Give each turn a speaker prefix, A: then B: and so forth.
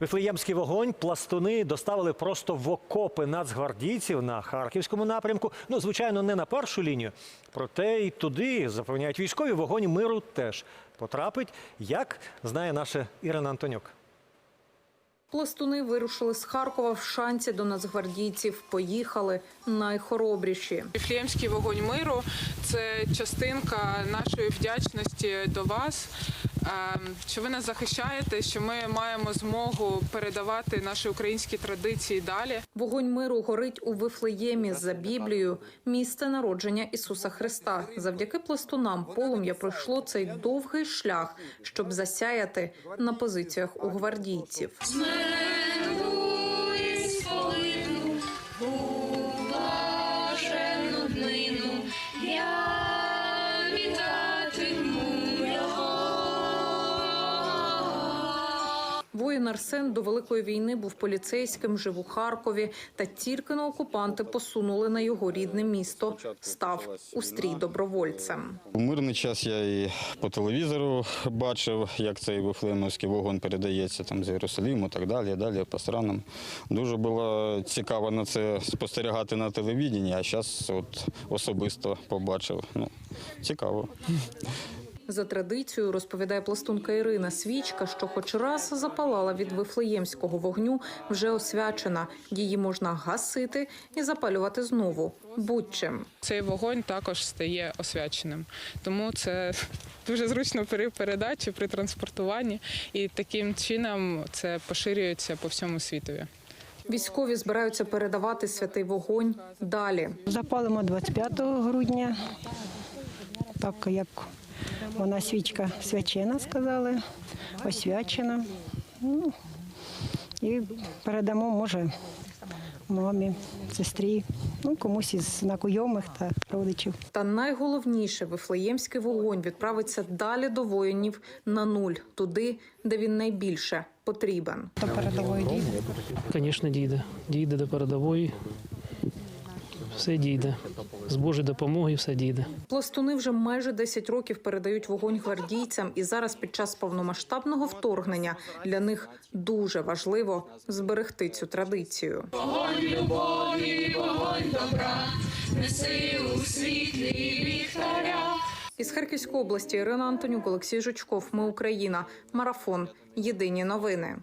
A: Вифлеємський вогонь пластуни доставили просто в окопи нацгвардійців на харківському напрямку. Ну, звичайно, не на першу лінію. Проте і туди запевняють військові вогонь миру теж потрапить. Як знає наша Ірина Антонюк.
B: Пластуни вирушили з Харкова в шанці до нацгвардійців. Поїхали найхоробріші.
C: Віфлеємський вогонь миру це частинка нашої вдячності до вас, що ви нас захищаєте, що ми маємо змогу передавати наші українські традиції далі.
B: Вогонь миру горить у Вифлеємі за Біблією, місце народження Ісуса Христа. Завдяки пластунам полум'я пройшло цей довгий шлях, щоб засяяти на позиціях у гвардійців. Воїн Арсен до великої війни був поліцейським, жив у Харкові. Та тільки на окупанти посунули на його рідне місто. Став у стрій добровольцем.
D: У мирний час я і по телевізору бачив, як цей вифлеємовський вогонь передається там з Єрусалиму, так далі, далі по странам. Дуже було цікаво на це спостерігати на телевіденні, а зараз от особисто побачив. Ну, цікаво.
B: За традицією розповідає пластунка Ірина Свічка, що хоч раз запалала від вифлеємського вогню, вже освячена. Її можна гасити і запалювати знову будь-чим.
C: Цей вогонь також стає освяченим, тому це дуже зручно при передачі, при транспортуванні, і таким чином це поширюється по всьому світові.
B: Військові збираються передавати святий вогонь далі.
E: Запалимо 25 грудня, так як вона свічка свячена, сказали, освячена. Ну, і передамо, може, мамі, сестрі, ну, комусь із знайомих та родичів.
B: Та найголовніше вифлеємський вогонь відправиться далі до воїнів на нуль, туди, де він найбільше потрібен.
E: До передової дійде.
F: Звісно, дійде. Дійде до передової. Все дійде. З Божою допомогою все дійде.
B: Пластуни вже майже 10 років передають вогонь гвардійцям, і зараз під час повномасштабного вторгнення для них дуже важливо зберегти цю традицію.
G: Вогонь любові, вогонь добра, неси у світлі ліхтаря.
B: Із Харківської області Ірина Антонюк, Олексій Жучков. Ми Україна. Марафон. Єдині новини.